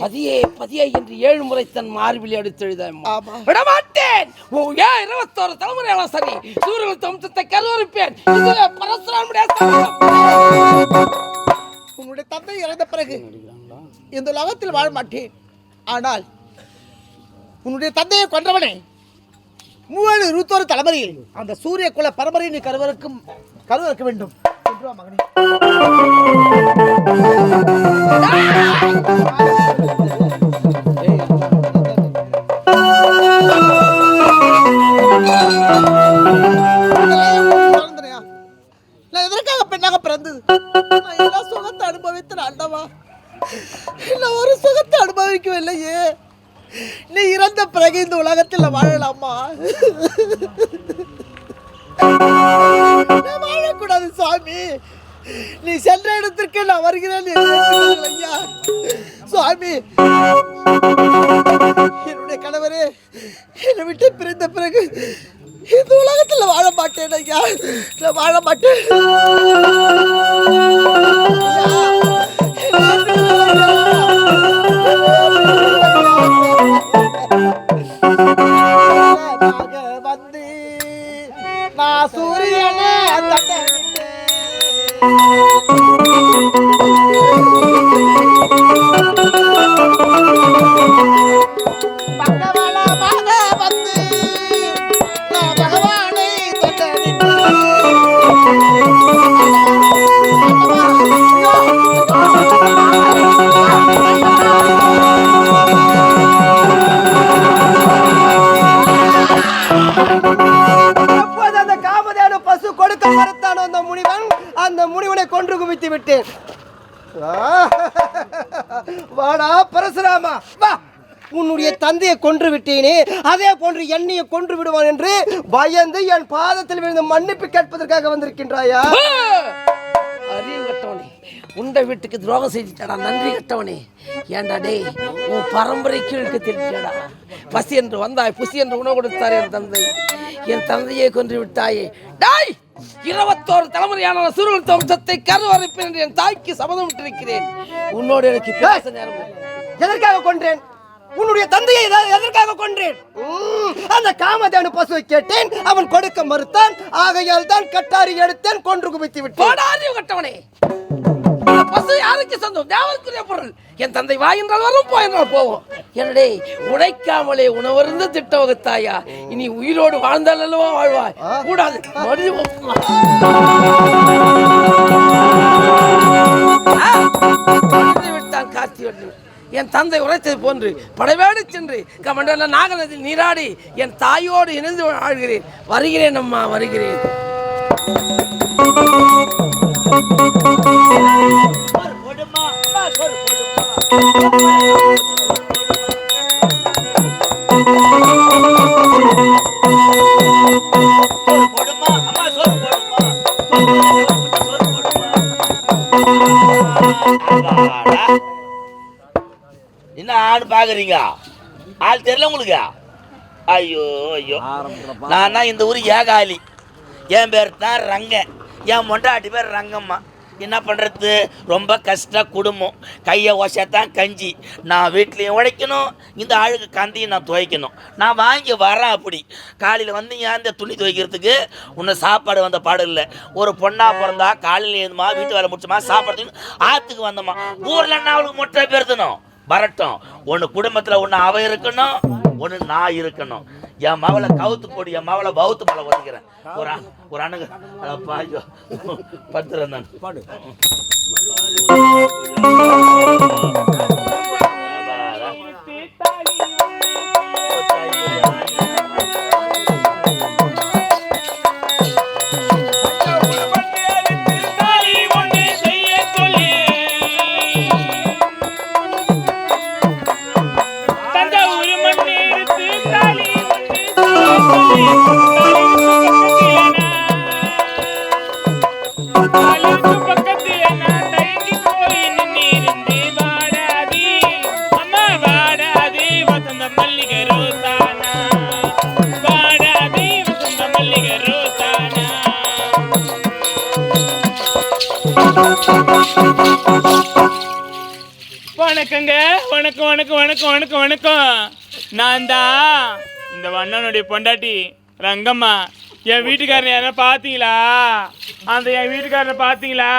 பதியே பதியே என்று ஏழு முறை தன் மார்பில். விடமாட்டேன். ஓ ஏன் இருபத்தோரு தலைமுறையாலும் சரி. சூரியன் தம்சத்தை கருவறுப்பேன். இதுல பரசுராமுடைய. உன்னுடைய தந்தை இறந்த பிறகு இந்த உலகத்தில் வாழ மாட்டேன். ஆனால் உன்னுடைய தந்தையை கொன்றவனே. மூவாயிரம் இருபத்தோரு தலைமுறையில் அந்த சூரிய குல பரம்பரை நீ கருவறுக்கும் கருவறுக்க வேண்டும். மகனே. நான் எதற்காக பெண்ணாக பிறந்தது? நான் எல்லா சுகத்தை அனுபவித்தேன் ஆண்டவா. நான் ஒரு சுகத்தை அனுபவிக்கவில்லையே. நீ இறந்த பிறகு இந்த உலகத்தில் வாழலாமா? வாழக்கூடாது சாமி நீ சென்ற இடத்திற்கு நான் வருகிறேன் ஐயா. சுவாமி என்னுடைய கணவரே என்னை விட்டு பிரிந்த பிறகு இந்த உலகத்தில் வாழ மாட்டேன் ஐயா. நான் வாழ மாட்டேன். ஐயா, என்னை நாக வந்து நான் சூரியனை தண்டனிட்டேன் பகவானமாக வந்து நான் பகவானை எப்போது அந்த காமதேனு பசு கொடுக்க மறுத்தானோ அந்த முனிவன் அந்த முனிவனை கொன்று குவித்து விட்டேன். வாடா பரசுராமா. வா. உன்னுடைய தந்தையை கொன்று விட்டேனே. அதே போன்று என்னையை கொன்று விடுவான் என்று பயந்து என் பாதத்தில் விழுந்து மன்னிப்பு கேட்பதற்காக வந்திருக்கின்றாயா? அறிவு கட்டவனே உண்டை வீட்டுக்கு துரோகம் செய்துட்டாடா நன்றி கட்டவனே. ஏன்டா டேய் உன் பரம்பரை கீழ்க்கு தெரிஞ்சாடா பசி என்று வந்தாய் புசி என்று உணவு கொடுத்தார் என் தந்தை. என் தந்தையை கொன்று விட்டாயே. டாய்! இருபத்தோரு தலைமுறையான சூரியன் வம்சத்தை கருவறைப்பேன் என்று என் தாய்க்கு சபதம் விட்டிருக்கிறேன். உன்னோடு எனக்கு பேச நேரம். எதற்காக கொன்றேன்? உன்னுடைய தந்தையை எதா- எதற்காக கொன்றேன்? உம், அந்த காமதேனு பசுவை கேட்டேன். அவன் கொடுக்க மறுத்தான். ஆகையால் தான் கட்டாரி எடுத்தேன். கொன்று குவித்து அறிவு கட்டவனே. பசு யாருக்கு சொந்தம்? தேவருக்குரிய பொருள். என் தந்தை வா என்றால் வரும் போ என்றால் போவோம். என்னடே உழைக்காமலே உணவருந்து திட்ட வகுத்தாயா? இனி உயிரோடு வாழ்ந்தால் அல்லவா வாழ்வாய் கூடாது மடிந்து விட்டான் கார்த்திவன் என் தந்தை உரைத்தது போன்று படைவேடு சென்று கமண்டல நாகநதியில் நீராடி என் தாயோடு இணைந்து வாழ்கிறேன். வருகிறேன் அம்மா வருகிறேன். என்ன ஆடு பாக்குறீங்க? ஆள் தெரியல உங்களுக்கு? ஐயோ ஐயோ. நான் இந்த ஊர் ஏகாலி என் பேர் தான் ரங்கன். என் மொண்டாட்டி பேர் ரங்கம்மா. என்ன பண்ணுறது ரொம்ப கஷ்ட குடும்பம். கையை ஒசத்தான் கஞ்சி. நான் வீட்லேயும் உழைக்கணும் இந்த ஆளுக்கு கந்தையும் நான் துவைக்கணும். நான் வாங்கி வரேன் அப்படி. காலையில் வந்து ஏன் இந்த துணி துவைக்கிறதுக்கு? உன்னை சாப்பாடு வந்த பாடு இல்லை. ஒரு பொண்ணாக பிறந்தா காலையில் எழுதுமா வீட்டு வேலை முடிச்சுமா சாப்பாடு ஆற்றுக்கு வந்தோமா ஊரில் என்ன அவளுக்கு முட்டை பெருத்தணும்? வரட்டும். ஒன்று குடும்பத்தில் ஒன்று அவ இருக்கணும் ஒன்று நான் இருக்கணும். என் மகளை கவுத்து போடி என் மகளை பௌத்து மலை ஒதுக்கிறேன் ஒரு ஒரு அணுகு. அப்பா ஐயோ பத்துறேன் நான். வணக்கம் வணக்கம் வணக்கம் வணக்கம். வணக்கம் நான் தான் இந்த வண்ணனுடைய பொண்டாட்டி ரங்கம்மா. என் வீட்டுக்காரனை யாரா பார்த்தீங்களா? அந்த என் வீட்டுக்காரனை பார்த்தீங்களா?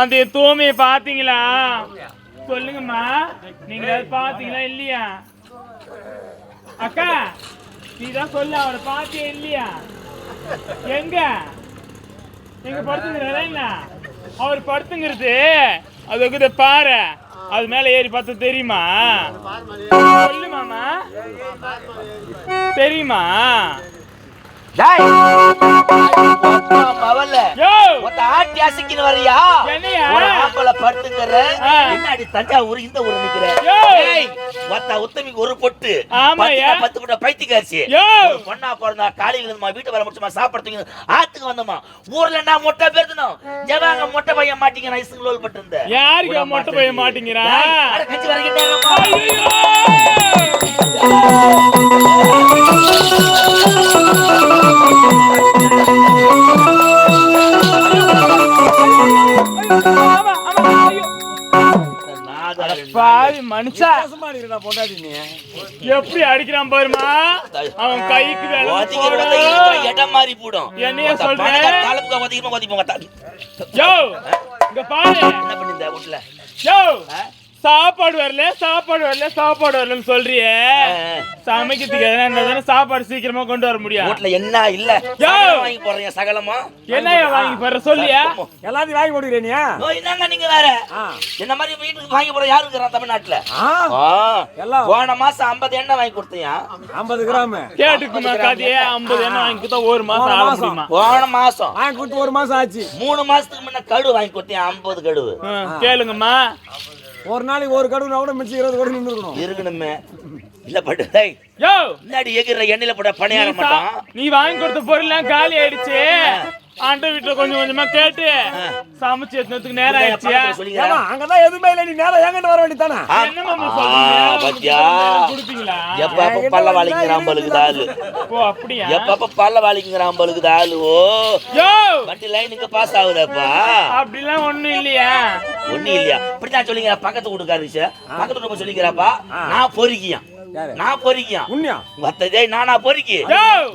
அந்த என் தூமையை பார்த்தீங்களா? சொல்லுங்கம்மா. நீங்கள் அதை பார்த்தீங்களா இல்லையா? அக்கா நீ தான் சொல்லு அவரை பார்த்தியா இல்லையா? எங்க? எங்க படுத்துங்க அவர் படுத்துங்கிறது அது பாரு. அது மேல ஏறி பார்த்தா தெரியுமா? சொல்லு மாமா. தெரியுமா? டேய். ஆட்டி அசைக்கின்னு வரியா? ஒரு ஆம்பளை படுத்துங்கிற ஆ. என்னடி தஞ்சாவூர் இந்த ஊர் நிக்கிற. ஒத்த உத்தமிக்கு ஒரு பொட்டு. பத்து பொட்ட பைத்தியக்காரிசி பொண்ணா பிறந்தா காலையில இருந்துமா வீட்டு வர முடிச்சுமா சாப்பிடுறதுக்கு ஆத்துக்கு வந்தோமா? ஊர்ல நான் மொட்டை பேர்த்தனும் ஜவாங்க மொட்டை பையன் மாட்டீங்க நான் இசுங்களோல் பட்டு இருந்தேன் யாருக்கு மொட்டை பையன் மாட்டேங்கிறா? கட்சி வரைக்கும் பாவி. மனுஷா. எப்படி அடிக்கிறான் பாருமா? அவன் கைக்கு. இடம் மாறி போடும். என்னைய ஒத்த சொல்ற? பணக்கார தாளத்துக்கு ஒதுக்கிமா ஒதுக்கிமா ஒத்த- யோ இங்க பாரு. என்ன பண்ணிருந்த வீட்டுல சாப்பாடு வரல சாப்பாடு வரல சாப்பாடு வரலன்னு சொல்றியே. சமைக்கிறதுக்கு எதனா இருந்தா சாப்பாடு சீக்கிரமா கொண்டு வர முடியும். வீட்டுல என்ன இல்ல? வாங்கி போடுறீங்க சகலமா? என்னையா வாங்கி போற சொல்லியா? எல்லாத்தையும் வாங்கி போட்டுக்கிறேனியா ஓ, என்னங்க நீங்க வேற. என்ன மாதிரி வீட்டுக்கு வாங்கி போற யாரு இருக்கிறான் தமிழ்நாட்டுல? எல்லாம். போன மாசம் 50 எண்ணெய் வாங்கி கொடுத்தியா? ஐம்பது கிராம். கேட்டுக்குமா கதையே ஐம்பது என்ன வாங்கி கொடுத்தா ஒரு மாசம் ஆக மாசம். முடியுமா? போன மாசம். வாங்கி கொடுத்து ஒரு மாசம் ஆச்சு. மூணு மாசத்துக்கு முன்ன கடு வாங்கி கொடுத்தியா? 50 கடுவு. கேளுங்கம்மா. ஒரு நாளைக்கு ஒரு கடுவு கூட மிச்சம் இருபது கடுவு நின்று இருக்கணும். இல்ல பட்டு டேய் யோ! முன்னாடி எகிற எண்ணெயில போட நீ பணியார மாட்டோம். நீ வாங்கி கொடுத்த பொருள்லாம் காலி ஆயிடுச்சு. ஆண்ட வீட்டுல கொஞ்சம் கொஞ்சமா கேட்டு சமைச்சு எடுத்துறதுக்கு நேரம் ஆயிடுச்சு. அங்கதான் எதுவுமே இல்லை நீ நேரம் எங்கிட்ட வர வேண்டியதானே எப்ப அப்ப பல்ல வாழிங்கிறான் பலுக்குது ஆளு எப்ப அப்ப பல்ல வாழிங்கிறான் பலுக்குது ஆளு ஓ. யோ! வண்டி லைனுக்கு பாஸ் ஆகுதப்பா. அப்படிலாம் ஒண்ணும் இல்லையா? ஒண்ணு இல்லையா? இப்படிதான் சொல்லிங்க பக்கத்து வீட்டுக்காரு சார் பக்கத்து வீட்டு போய் சொல்லிக்கிறாப்பா. நான் பொறுக்கியான்? நான் பொறுக்கியான் உண்மையா மத்ததே நானா பொறுக்கி.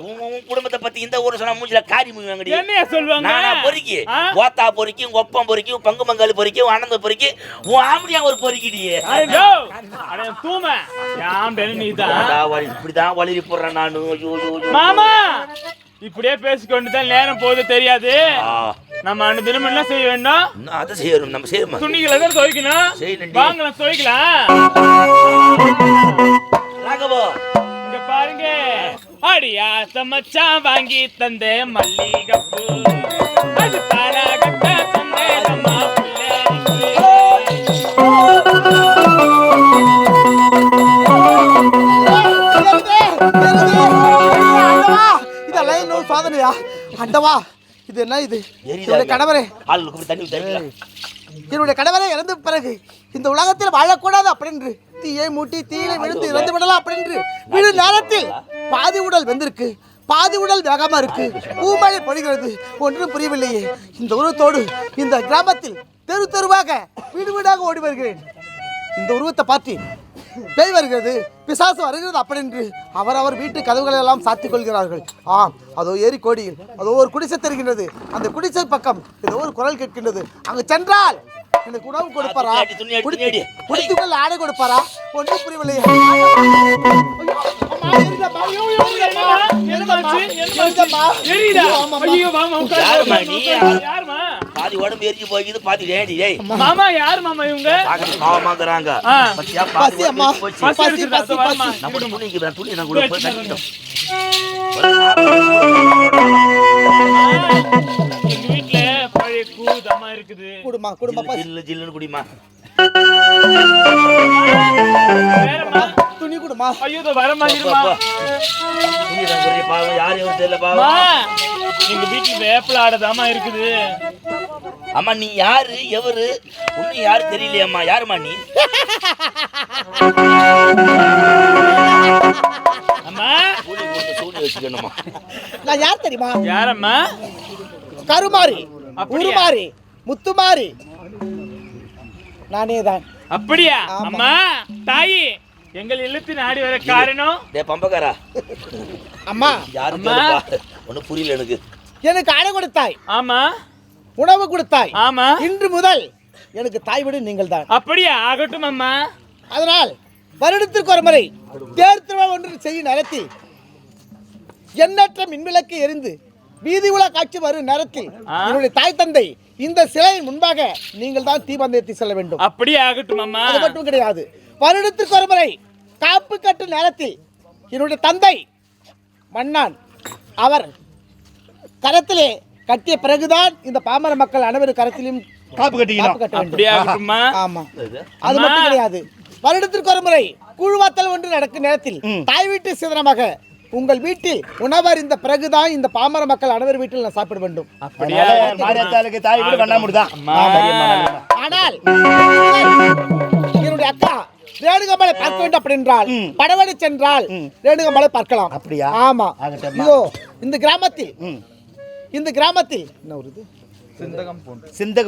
உன் குடும்பத்தை பத்தி இந்த ஊர் சொன்னா மூஞ்சில காரி மூங்கடி என்னைய சொல்லுவாங்க? நானா பொறுக்கி. ஆ? ஓத்தா பொறுக்கி உங்க ஒப்பம் பொறுக்கி பங்கு மங்காளி பொறுக்கி உன் அனந்த பொறுக்கி உன் ஆம்படியா ஒரு பொறுக்கிடியே யோ! அட தூம. நீதான் இப்படிதான் வலிரி போடுறேன் நானு. மாமா! இப்படியே பேசிக்கொண்டு தான் நேரம் போகுது தெரியாது. நம்ம அண்ணு தினம் என்ன செய்ய வேண்டும்? அதை செய்யணும் நம்ம செய்யணுமா? துணிகளை தான் துவைக்கணும். வாங்கலாம் துவைக்கலாம். ராகவோ. இங்க பாருங்க. அடியாச மச்சான் வாங்கி தந்த மல்லிகைப்பூ. அது தந்தே நம்ம இதெல்லாம் இன்னொரு சாதனையா அண்டவா இது என்ன இது என்னுடைய கணவரே என்னுடைய கணவரை இறந்த பிறகு இந்த உலகத்தில் வாழக்கூடாது அப்படின்று தீயை மூட்டி தீயில விழுந்து இறந்து விடலாம் அப்படின்று. விழு நேரத்தில் பாதி உடல் வெந்திருக்கு. பாதி உடல் வேகமா இருக்கு. பூமழை பொழிகிறது ஒன்றும் புரியவில்லையே. இந்த உருவத்தோடு இந்த கிராமத்தில் தெரு தெருவாக வீடு வீடாக ஓடி வருகிறேன். இந்த உருவத்தை பார்த்து பேய் வருகிறது பிசாசு வருகிறது அப்படின்று அவரவர் வீட்டு கதவுகளை எல்லாம் சாத்திக் கொள்கிறார்கள். ஆம் அதோ ஏரி கோடியில் அதோ ஒரு குடிசை தெரிகின்றது. அந்த குடிசை பக்கம் ஏதோ ஒரு குரல் கேட்கின்றது. அங்கு சென்றால் எனக்கு உணவு கொடுப்பாரா? அடி. குடித்துக்குள் ஆடை. கொடுப்பாரா? ஒன்றும். யாரும்மா? பாதி உடம்பு எரிஞ்சு போய்க்குது பாதி டேடி டேய் மாமா யாரு மாமா இவங்க? பாக்கறது பாவமாங்கறாங்க. பத்தியா பாதி பசி அம்மா. பசி பசி, பசி. நம்ம துணி இருக்குது, துணி நான் கூட போய் கட்டிட்டோம் கூதமா இருக்குது. குடுமா குடும்ப பசி ஜில்லு ஜில்லுன்னு குடிமா. வேறம்மா. துணி குடுமா. ஐயோ இதோ வர மாதிரிமா. துணி தான் குடி, பாவம். யார் எவரும் தெரியல பாவம். எங்க வீட்டுல வேப்பில ஆடதாமா இருக்குது. அம்மா நீ யாரு? எவரு? ஒன்னும் யாரு தெரியலையம்மா? யாரும்மா நீ? அம்மா. சூனி வச்சுக்கணுமா நான் யார் தெரியுமா? யாரம்மா? கருமாரி. அப்படியா? உருமாரி முத்துமாரி. நானே தான். அப்படியா? அம்மா தாயி எங்கள் இல்லத்து நாடி வர காரணம்? டே பம்பக்காரா? அம்மா. யாரு அம்மா. ஒன்றும் புரியல எனக்கு. எனக்கு அடை கொடுத்தாய். ஆமா. உணவு கொடுத்தாய். ஆமா. இன்று முதல் எனக்கு தாய் வீடு நீங்கள் தான். அப்படியா? ஆகட்டும் அம்மா. அதனால் வருடத்திற்கு ஒரு முறை தேர் திருவிழா ஒன்று செய்யும் நேரத்தில் எண்ணற்ற மின்விளக்கு எரிந்து வீதி உலா காட்சி வரும் நேரத்தில். என்னுடைய தாய் தந்தை இந்த சிலையின் முன்பாக நீங்கள் தான் தீபந்தயத்தை செல்ல வேண்டும். அப்படியே ஆகட்டும் அம்மா. அது மட்டும் கிடையாது. வருடத்திற்கு ஒரு முறை காப்பு கட்டும் நேரத்தில் என்னுடைய தந்தை மன்னான் அவர் கரத்திலே கட்டிய பிறகுதான் இந்த பாமர மக்கள் அனைவரும் கரத்திலும் காப்பு கட்டிக்கணும். ஆமா. அது மட்டும் கிடையாது. வருடத்திற்கு ஒரு முறை குழுவாத்தல் ஒன்று நடக்கும் நேரத்தில் தாய் வீட்டு சிதனமாக உங்கள் வீட்டில் உணவறிந்த பிறகுதான் இந்த பாமர மக்கள் அனைவர் வீட்டில் நான் சாப்பிட வேண்டும். ஆனால் என்னுடைய அக்கா ரேணுகமலை பார்க்க வேண்டும் அப்படி என்றால் படவடி சென்றால் ரேணுகமலை பார்க்கலாம். அப்படியா? ஆமா. இதோ இந்த கிராமத்தில் இந்த கிராமத்தில் என்ன ஒரு இது? சிந்தக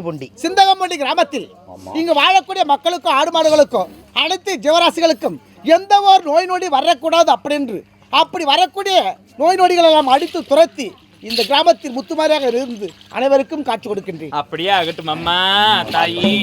பொண்டி. சிந்தகம்பட்டி கிராமத்தில் இங்கு வாழக்கூடிய மக்களுக்கும் ஆடு மாடுகளுக்கும் அனைத்து ஜீவராசிகளுக்கும் எந்த ஒரு நோய் நொடி வரக்கூடாது அப்படின்னு அப்படி வரக்கூடிய நோய் நொடிகளை எல்லாம் அடித்து துரத்தி இந்த கிராமத்தில் முத்துமாரியாக இருந்து அனைவருக்கும் காட்சி கொடுக்கின்றேன். அப்படியே ஆகட்டும் அம்மா தாயி.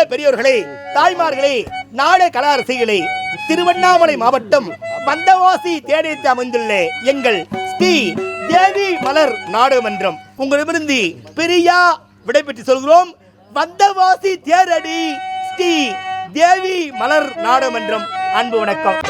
பேரன்புள்ள பெரியோர்களே தாய்மார்களே நாட கலாரசிகளே திருவண்ணாமலை மாவட்டம் வந்தவாசி தேடித்து அமைந்துள்ள எங்கள் ஸ்ரீ தேவி மலர் நாடகமன்றம். உங்களிடமிருந்து பெரியா விடைபெற்று சொல்கிறோம். வந்தவாசி தேரடி ஸ்ரீ தேவி மலர் நாடகமன்றம். அன்பு வணக்கம்.